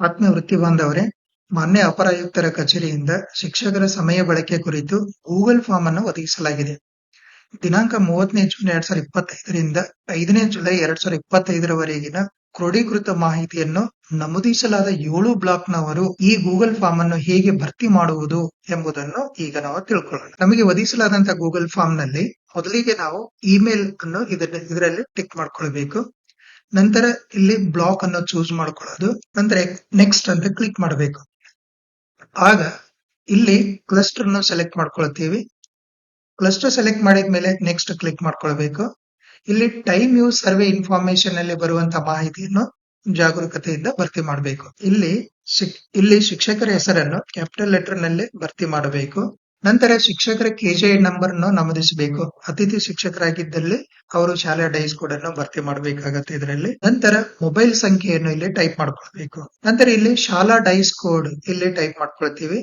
ಆತ್ಮೀಯ ವೃತ್ತಿ ಬಾಂಧವರೇ ಮಾನ್ಯ ಅಪರಾಯುಕ್ತರ ಕಚೇರಿಯಿಂದ ಶಿಕ್ಷಕರ ಸಮಯ ಬಳಕೆ ಕುರಿತು ಗೂಗಲ್ ಫಾರ್ಮ್ ಅನ್ನು ಒದಗಿಸಲಾಗಿದೆ. ದಿನಾಂಕ ಮೂವತ್ತನೇ ಜೂನ್ ಎರಡ್ ಸಾವಿರದ ಇಪ್ಪತ್ತೈದರಿಂದ ಐದನೇ ಜುಲೈ ಎರಡ್ ಸಾವಿರದ ಇಪ್ಪತ್ತೈದರವರೆಗಿನ ಕ್ರೋಢೀಕೃತ ಮಾಹಿತಿಯನ್ನು ನಮೂದಿಸಲಾದ ಏಳು ಬ್ಲಾಕ್ನವರು ಈ ಗೂಗಲ್ ಫಾರ್ಮ್ ಅನ್ನು ಹೇಗೆ ಭರ್ತಿ ಮಾಡುವುದು ಎಂಬುದನ್ನು ಈಗ ನಾವು ತಿಳ್ಕೊಳ್ಳೋಣ. ನಮಗೆ ಒದಗಿಸಲಾದಂತಹ ಗೂಗಲ್ ಫಾರ್ಮ್ನಲ್ಲಿ ಮೊದಲಿಗೆ ನಾವು ಇಮೇಲ್ ಅನ್ನು ಇದರಲ್ಲಿ ಟಿಕ್ ಮಾಡ್ಕೊಳ್ಬೇಕು. ನಂತರ ಇಲ್ಲಿ ಬ್ಲಾಕ್ ಅನ್ನು ಚೂಸ್ ಮಾಡ್ಕೊಳ್ಳೋದು. ನಂತರ ನೆಕ್ಸ್ಟ್ ಅಂತ ಕ್ಲಿಕ್ ಮಾಡಬೇಕು. ಆಗ ಇಲ್ಲಿ ಕ್ಲಸ್ಟರ್ ಅನ್ನು ಸೆಲೆಕ್ಟ್ ಮಾಡ್ಕೊಳ್ತೀವಿ. ಕ್ಲಸ್ಟರ್ ಸೆಲೆಕ್ಟ್ ಮಾಡಿದ ಮೇಲೆ ನೆಕ್ಸ್ಟ್ ಕ್ಲಿಕ್ ಮಾಡ್ಕೊಳ್ಬೇಕು. ಇಲ್ಲಿ ಟೈಮ್ ಯೂಸ್ ಸರ್ವೆ ಇನ್ಫಾರ್ಮೇಶನ್ ಅಲ್ಲಿ ಬರುವಂತಹ ಮಾಹಿತಿಯನ್ನು ಜಾಗರೂಕತೆಯಿಂದ ಭರ್ತಿ ಮಾಡಬೇಕು. ಇಲ್ಲಿ ಇಲ್ಲಿ ಶಿಕ್ಷಕರ ಹೆಸರನ್ನು ಕ್ಯಾಪಿಟಲ್ ಲೆಟರ್ನಲ್ಲಿ ಭರ್ತಿ ಮಾಡಬೇಕು. ನಂತರ ಶಿಕ್ಷಕರ ಕೆಜೆ ನಂಬರ್ ಅನ್ನು ನಮೂದಿಸಬೇಕು. ಅತಿಥಿ ಶಿಕ್ಷಕರಾಗಿದ್ದಲ್ಲಿ ಅವರು ಶಾಲಾ ಡೈಸ್ ಕೋಡ್ ಅನ್ನು ಭರ್ತಿ ಮಾಡಬೇಕಾಗತ್ತೆ ಇದರಲ್ಲಿ. ನಂತರ ಮೊಬೈಲ್ ಸಂಖ್ಯೆಯನ್ನು ಇಲ್ಲಿ ಟೈಪ್ ಮಾಡ್ಕೊಳ್ಬೇಕು. ನಂತರ ಇಲ್ಲಿ ಶಾಲಾ ಡೈಸ್ ಕೋಡ್ ಇಲ್ಲಿ ಟೈಪ್ ಮಾಡ್ಕೊಳ್ತೀವಿ.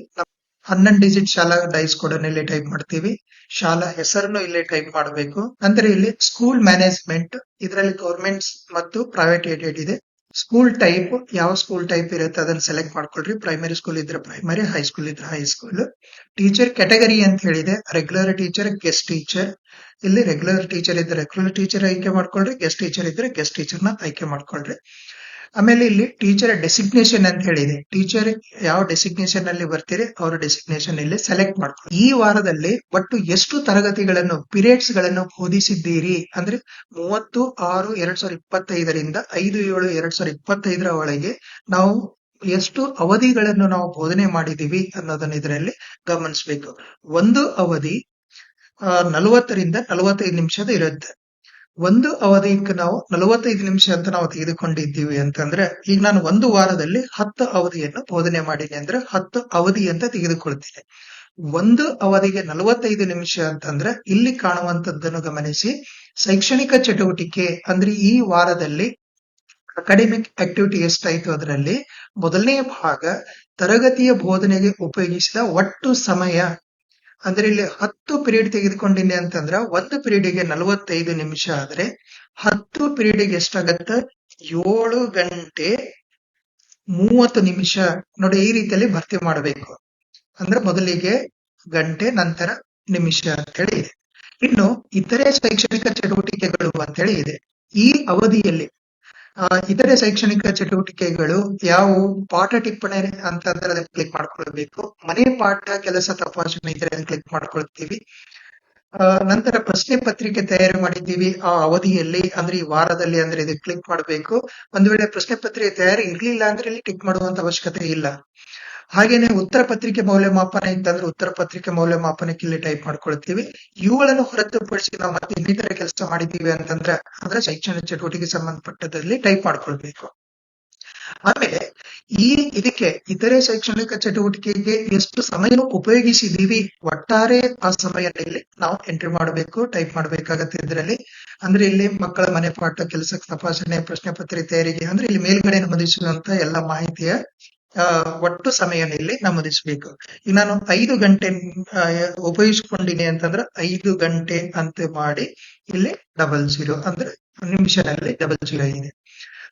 ಹನ್ನೊಂದು ಡಿಜಿಟ್ ಶಾಲಾ ಡೈಸ್ ಕೋಡ್ ಅನ್ನು ಇಲ್ಲಿ ಟೈಪ್ ಮಾಡ್ತೀವಿ. ಶಾಲಾ ಹೆಸರನ್ನು ಇಲ್ಲಿ ಟೈಪ್ ಮಾಡಬೇಕು. ನಂತರ ಇಲ್ಲಿ ಸ್ಕೂಲ್ ಮ್ಯಾನೇಜ್ಮೆಂಟ್ ಇದರಲ್ಲಿ ಗೌರ್ಮೆಂಟ್ ಮತ್ತು ಪ್ರೈವೇಟ್ ಏಡೆಡ್ ಇದೆ. ಸ್ಕೂಲ್ ಟೈಪ್ ಯಾವ ಸ್ಕೂಲ್ ಟೈಪ್ ಇರುತ್ತೆ ಅದನ್ನ ಸೆಲೆಕ್ಟ್ ಮಾಡ್ಕೊಳ್ರಿ. ಪ್ರೈಮರಿ ಸ್ಕೂಲ್ ಇದ್ರೆ ಪ್ರೈಮರಿ ಹೈಸ್ಕೂಲ್ ಇದ್ರೆ ಹೈಸ್ಕೂಲ್ ಟೀಚರ್ ಕ್ಯಾಟಗರಿ ಅಂತ ಹೇಳಿದೆ. ರೆಗ್ಯುಲರ್ ಟೀಚರ್ ಗೆಸ್ಟ್ ಟೀಚರ್ ಇಲ್ಲಿ ರೆಗ್ಯುಲರ್ ಟೀಚರ್ ಇದ್ರೆ ರೆಗ್ಯುಲರ್ ಟೀಚರ್ ಆಯ್ಕೆ ಮಾಡ್ಕೊಳ್ರಿ. ಗೆಸ್ಟ್ ಟೀಚರ್ ಇದ್ರೆ ಗೆಸ್ಟ್ ಟೀಚರ್ನ ಆಯ್ಕೆ ಮಾಡ್ಕೊಳ್ರಿ. ಆಮೇಲೆ ಇಲ್ಲಿ ಟೀಚರ್ ಡೆಸಿಗ್ನೇಷನ್ ಅಂತ ಹೇಳಿದೆ. ಟೀಚರ್ ಯಾವ ಡೆಸಿಗ್ನೇಷನ್ ಅಲ್ಲಿ ಬರ್ತೀರಿ, ಅವರ ಡೆಸಿಗ್ನೇಷನ್ ಇಲ್ಲಿ ಸೆಲೆಕ್ಟ್ ಮಾಡ್ಕೊಳ್ಳಿ. ಈ ವಾರದಲ್ಲಿ ಒಟ್ಟು ಎಷ್ಟು ತರಗತಿಗಳನ್ನು ಪಿರಿಯಡ್ಸ್ಗಳನ್ನು ಬೋಧಿಸಿದ್ದೀರಿ ಅಂದ್ರೆ ಮೂವತ್ತು, ಆರು, ಎರಡ್ ಸಾವಿರದ ಇಪ್ಪತ್ತೈದರಿಂದ ಐದು, ಏಳು, ಎರಡ್ ಸಾವಿರದ ಇಪ್ಪತ್ತೈದರ ಒಳಗೆ ನಾವು ಎಷ್ಟು ಅವಧಿಗಳನ್ನು ನಾವು ಬೋಧನೆ ಮಾಡಿದೀವಿ ಅನ್ನೋದನ್ನ ಇದರಲ್ಲಿ ಗಮನಿಸಬೇಕು. ಒಂದು ಅವಧಿ ನಲವತ್ತರಿಂದ ನಲವತ್ತೈದು ನಿಮಿಷದ ಇರುತ್ತೆ. ಒಂದು ಅವಧಿಗೆ ನಾವು ನಲವತ್ತೈದು ನಿಮಿಷ ಅಂತ ನಾವು ತೆಗೆದುಕೊಂಡಿದ್ದೀವಿ ಅಂತಂದ್ರೆ, ಈಗ ನಾನು ಒಂದು ವಾರದಲ್ಲಿ ಹತ್ತು ಅವಧಿಯನ್ನು ಬೋಧನೆ ಮಾಡೀನಿ ಅಂದ್ರೆ ಹತ್ತು ಅವಧಿ ಅಂತ ತೆಗೆದುಕೊಳ್ತೀನಿ. ಒಂದು ಅವಧಿಗೆ ನಲವತ್ತೈದು ನಿಮಿಷ ಅಂತಂದ್ರೆ ಇಲ್ಲಿ ಕಾಣುವಂತದ್ದನ್ನು ಗಮನಿಸಿ. ಶೈಕ್ಷಣಿಕ ಚಟುವಟಿಕೆ ಅಂದ್ರೆ ಈ ವಾರದಲ್ಲಿ ಅಕಾಡೆಮಿಕ್ ಆಕ್ಟಿವಿಟಿ ಎಷ್ಟಾಯ್ತು ಅದರಲ್ಲಿ? ಮೊದಲನೇ ಭಾಗ ತರಗತಿಯ ಬೋಧನೆಗೆ ಉಪಯೋಗಿಸಿದ ಒಟ್ಟು ಸಮಯ ಅಂದ್ರೆ ಇಲ್ಲಿ ಹತ್ತು ಪಿರಿಯಡ್ ತೆಗೆದುಕೊಂಡಿನಿ ಅಂತಂದ್ರ ಒಂದು ಪಿರಿಯಡ್ಗೆ ನಲವತ್ತೈದು ನಿಮಿಷ ಆದ್ರೆ ಹತ್ತು ಪಿರಿಯಡ್ಗೆ ಎಷ್ಟಾಗತ್ತ? ಏಳು ಗಂಟೆ ಮೂವತ್ತು ನಿಮಿಷ. ನೋಡಿ, ಈ ರೀತಿಯಲ್ಲಿ ಭರ್ತಿ ಮಾಡಬೇಕು. ಅಂದ್ರೆ ಮೊದಲಿಗೆ ಗಂಟೆ, ನಂತರ ನಿಮಿಷ ಅಂತ ಹೇಳಿ ಇನ್ನು ಇತರೆ ಶೈಕ್ಷಣಿಕ ಚಟುವಟಿಕೆಗಳು ಅಂತ ಹೇಳಿ ಇದೆ. ಈ ಅವಧಿಯಲ್ಲಿ ಇತರೆ ಶೈಕ್ಷಣಿಕ ಚಟುವಟಿಕೆಗಳು ಯಾವುವು? ಪಾಠ ಟಿಪ್ಪಣಿ ಅಂತಂದ್ರೆ ಕ್ಲಿಕ್ ಮಾಡ್ಕೊಳ್ಬೇಕು. ಮನೆ ಪಾಠ ಕೆಲಸ ತಪಾಸಣೆ ಇದ್ರೆ ಕ್ಲಿಕ್ ಮಾಡ್ಕೊಳ್ತೀವಿ. ನಂತರ ಪ್ರಶ್ನೆ ಪತ್ರಿಕೆ ತಯಾರು ಮಾಡಿದ್ದೀವಿ ಆ ಅವಧಿಯಲ್ಲಿ, ಅಂದ್ರೆ ಈ ವಾರದಲ್ಲಿ ಅಂದ್ರೆ ಇದಕ್ಕೆ ಕ್ಲಿಕ್ ಮಾಡಬೇಕು. ಒಂದು ವೇಳೆ ಪ್ರಶ್ನೆ ಪತ್ರಿಕೆ ತಯಾರಿ ಇರ್ಲಿಲ್ಲ ಅಂದ್ರೆ ಇಲ್ಲಿ ಟಿಕ್ ಮಾಡುವಂತ ಅವಶ್ಯಕತೆ ಇಲ್ಲ. ಹಾಗೇನೆ ಉತ್ತರ ಪತ್ರಿಕೆ ಮೌಲ್ಯಮಾಪನ ಇತ್ತಂದ್ರೆ ಉತ್ತರ ಪತ್ರಿಕೆ ಮೌಲ್ಯಮಾಪನಕ್ಕೆ ಇಲ್ಲಿ ಟೈಪ್ ಮಾಡ್ಕೊಳ್ತೀವಿ. ಇವುಗಳನ್ನು ಹೊರತುಪಡಿಸಿ ನಾವು ಮತ್ತೆ ಇನ್ನಿತರ ಕೆಲಸ ಮಾಡಿದ್ದೀವಿ ಅಂತಂದ್ರೆ ಅಂದ್ರೆ ಶೈಕ್ಷಣಿಕ ಚಟುವಟಿಕೆ ಸಂಬಂಧಪಟ್ಟದಲ್ಲಿ ಟೈಪ್ ಮಾಡ್ಕೊಳ್ಬೇಕು. ಆಮೇಲೆ ಈ ಇದಕ್ಕೆ ಇತರೆ ಶೈಕ್ಷಣಿಕ ಚಟುವಟಿಕೆಗೆ ಎಷ್ಟು ಸಮಯ ಉಪಯೋಗಿಸಿದೀವಿ ಒಟ್ಟಾರೆ ಆ ಸಮಯದಲ್ಲಿ ನಾವು ಎಂಟ್ರಿ ಮಾಡಬೇಕು ಟೈಪ್ ಮಾಡಬೇಕಾಗತ್ತೆ ಇದರಲ್ಲಿ. ಅಂದ್ರೆ ಇಲ್ಲಿ ಮಕ್ಕಳ ಮನೆ ಪಾಠ ಕೆಲಸ ತಪಾಸಣೆ, ಪ್ರಶ್ನೆ ಪತ್ರಿಕೆ ತಯಾರಿಗೆ, ಅಂದ್ರೆ ಇಲ್ಲಿ ಮೇಲ್ಗಡೆ ನಮೂದಿಸುವಂತ ಎಲ್ಲ ಮಾಹಿತಿಯ ಒಟ್ಟು ಸಮಯ ಇಲ್ಲಿ ನಮೂದಿಸಬೇಕು. ಈಗ ನಾನು ಐದು ಗಂಟೆ ಉಪಯೋಗಿಸ್ಕೊಂಡಿನಿ ಅಂತಂದ್ರೆ ಐದು ಗಂಟೆ ಅಂತ ಮಾಡಿ ಇಲ್ಲಿ ಡಬಲ್ ಜೀರೋ ಅಂದ್ರೆ ನಿಮಿಷದಲ್ಲಿ ಡಬಲ್ ಜೀರೋ ಇದೆ.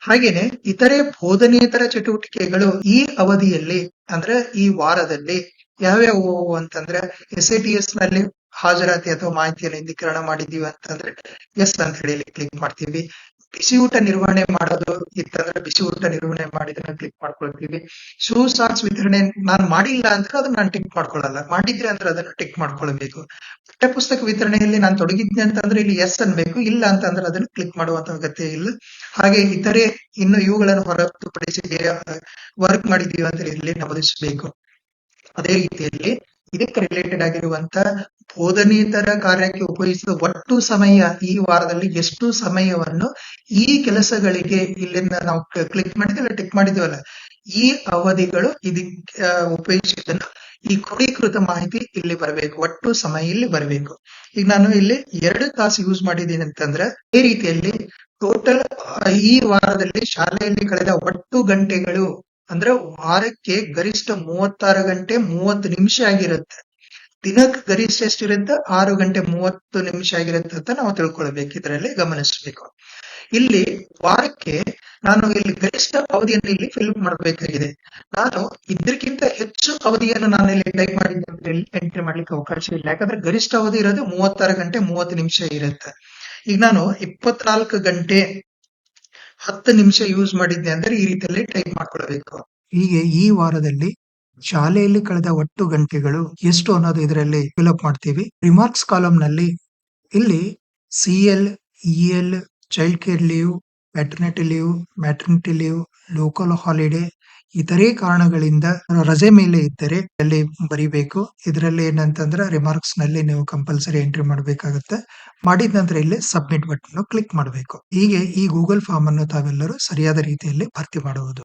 ಹಾಗೇನೆ ಇತರೆ ಬೋಧನೇತರ ಚಟುವಟಿಕೆಗಳು ಈ ಅವಧಿಯಲ್ಲಿ ಅಂದ್ರೆ ಈ ವಾರದಲ್ಲಿ ಯಾವ್ಯಾವು ಅಂತಂದ್ರೆ ಎಸ್ ಐ ಟಿ ಎಸ್ನಲ್ಲಿ ಹಾಜರಾತಿ ಅಥವಾ ಮಾಹಿತಿಯನ್ನು ಇಂದೀಕರಣ ಮಾಡಿದೀವಿ ಅಂತಂದ್ರೆ ಎಸ್ ಅಂತ ಹೇಳಿ ಕ್ಲಿಕ್ ಮಾಡ್ತೀವಿ. ಬಿಸಿ ಊಟ ನಿರ್ವಹಣೆ ಮಾಡೋದು ಇತ್ತಂದ್ರೆ ಬಿಸಿ ಊಟ ನಿರ್ವಹಣೆ ಮಾಡಿದ್ರೆ ಕ್ಲಿಕ್ ಮಾಡ್ಕೊಳ್ತೀವಿ. ಶೂ ಸಾಕ್ಸ್ ವಿತರಣೆ ನಾನು ಮಾಡಿಲ್ಲ ಅಂದ್ರೆ ಅದನ್ನ ನಾನು ಟಿಕ್ ಮಾಡ್ಕೊಳ್ಳಲ್ಲ. ಮಾಡಿದ್ರೆ ಅಂದ್ರೆ ಅದನ್ನ ಟಿಕ್ ಮಾಡ್ಕೊಳ್ಬೇಕು. ಪಠ್ಯಪುಸ್ತಕ ವಿತರಣೆಯಲ್ಲಿ ನಾನು ತೊಡಗಿದ್ದೆ ಅಂತಂದ್ರೆ ಇಲ್ಲಿ ಎಸ್ ಅನ್ಬೇಕು, ಇಲ್ಲ ಅಂತಂದ್ರೆ ಅದನ್ನ ಕ್ಲಿಕ್ ಮಾಡುವಂತ ಅಗತ್ಯ ಇಲ್ಲ. ಹಾಗೆ ಇತರೆ ಇನ್ನು ಇವುಗಳನ್ನು ಹೊರತುಪಡಿಸಿ ವರ್ಕ್ ಮಾಡಿದೀವಿ ಅಂದ್ರೆ ಇಲ್ಲಿ ನಮೂದಿಸಬೇಕು. ಅದೇ ರೀತಿಯಲ್ಲಿ ಇದಕ್ಕೆ ರಿಲೇಟೆಡ್ ಆಗಿರುವಂತ ಬೋಧನೇತರ ಕಾರ್ಯಕ್ಕೆ ಉಪಯೋಗಿಸಿದ ಒಟ್ಟು ಸಮಯ ಈ ವಾರದಲ್ಲಿ ಎಷ್ಟು ಸಮಯವನ್ನು ಈ ಕೆಲಸಗಳಿಗೆ ಇಲ್ಲಿಂದ ನಾವು ಕ್ಲಿಕ್ ಮಾಡಿದ್ವಲ್ಲ ಟಿಕ್ ಮಾಡಿದ್ವಲ್ಲ, ಈ ಅವಧಿಗಳು ಇದಕ್ಕೆ ಉಪಯೋಗಿಸಿದ್ದನ್ನು ಈ ಕ್ರೋಢೀಕೃತ ಮಾಹಿತಿ ಇಲ್ಲಿ ಬರಬೇಕು, ಒಟ್ಟು ಸಮಯ ಇಲ್ಲಿ ಬರಬೇಕು. ಈಗ ನಾನು ಇಲ್ಲಿ ಎರಡು ತಾಸು ಯೂಸ್ ಮಾಡಿದ್ದೀನಿ ಅಂತಂದ್ರೆ, ಈ ರೀತಿಯಲ್ಲಿ ಟೋಟಲ್ ಈ ವಾರದಲ್ಲಿ ಶಾಲೆಯಲ್ಲಿ ಕಳೆದ ಒಟ್ಟು ಗಂಟೆಗಳು ಅಂದ್ರೆ ವಾರಕ್ಕೆ ಗರಿಷ್ಠ ಮೂವತ್ತಾರು ಗಂಟೆ ಮೂವತ್ತು ನಿಮಿಷ ಆಗಿರುತ್ತೆ. ದಿನಕ್ಕೆ ಗರಿಷ್ಠ ಎಷ್ಟಿರುತ್ತೆ? ಆರು ಗಂಟೆ ಮೂವತ್ತು ನಿಮಿಷ ಆಗಿರುತ್ತೆ ಅಂತ ನಾವು ತಿಳ್ಕೊಳ್ಬೇಕು. ಇದರಲ್ಲಿ ಗಮನಿಸಬೇಕು. ಇಲ್ಲಿ ವಾರಕ್ಕೆ ನಾನು ಇಲ್ಲಿ ಗರಿಷ್ಠ ಅವಧಿಯನ್ನು ಇಲ್ಲಿ ಫಿಲ್ ಮಾಡಬೇಕಾಗಿದೆ. ನಾನು ಇದಕ್ಕಿಂತ ಹೆಚ್ಚು ಅವಧಿಯನ್ನು ನಾನು ಇಲ್ಲಿ ಟೈಪ್ ಮಾಡಿದ್ದೆ ಎಂಟ್ರಿ ಮಾಡ್ಲಿಕ್ಕೆ ಅವಕಾಶ ಇಲ್ಲ. ಯಾಕಂದ್ರೆ ಗರಿಷ್ಠ ಅವಧಿ ಇರೋದು ಮೂವತ್ತಾರು ಗಂಟೆ ಮೂವತ್ತು ನಿಮಿಷ ಇರುತ್ತೆ. ಈಗ ನಾನು ಇಪ್ಪತ್ನಾಲ್ಕು ಗಂಟೆ ಹತ್ತು ನಿಮಿಷ ಯೂಸ್ ಮಾಡಿದ್ದೆ ಅಂದ್ರೆ ಈ ರೀತಿಯಲ್ಲಿ ಟೈಪ್ ಮಾಡ್ಕೊಳ್ಬೇಕು. ಹೀಗೆ ಈ ವಾರದಲ್ಲಿ ಶಾಲೆಯಲ್ಲಿ ಕಳೆದ ಒಟ್ಟು ಗಂಟೆಗಳು ಎಷ್ಟು ಅನ್ನೋದು ಇದರಲ್ಲಿ ಫಿಲಪ್ ಮಾಡ್ತೀವಿ. ರಿಮಾರ್ಕ್ಸ್ ಕಾಲಮ್ನಲ್ಲಿ ಇಲ್ಲಿ C L E L child care leave maternity leave maternity leave local holiday ಇತರೆ ಕಾರಣಗಳಿಂದ ರಜೆ ಮೇಲೆ ಇದ್ದರೆ ಅಲ್ಲಿ ಬರಿಬೇಕು. ಇದರಲ್ಲಿ ಏನಂತಂದ್ರೆ ರಿಮಾರ್ಕ್ಸ್ನಲ್ಲಿ ನೀವು ಕಂಪಲ್ಸರಿ ಎಂಟ್ರಿ ಮಾಡಬೇಕಾಗುತ್ತೆ. ಮಾಡಿದ ನಂತರ ಇಲ್ಲಿ ಸಬ್ಮಿಟ್ ಬಟನ್ ಕ್ಲಿಕ್ ಮಾಡಬೇಕು. ಹೀಗೆ ಈ ಗೂಗಲ್ ಫಾರ್ಮ್ ಅನ್ನು ತಾವೆಲ್ಲರೂ ಸರಿಯಾದ ರೀತಿಯಲ್ಲಿ ಭರ್ತಿ ಮಾಡುವುದು.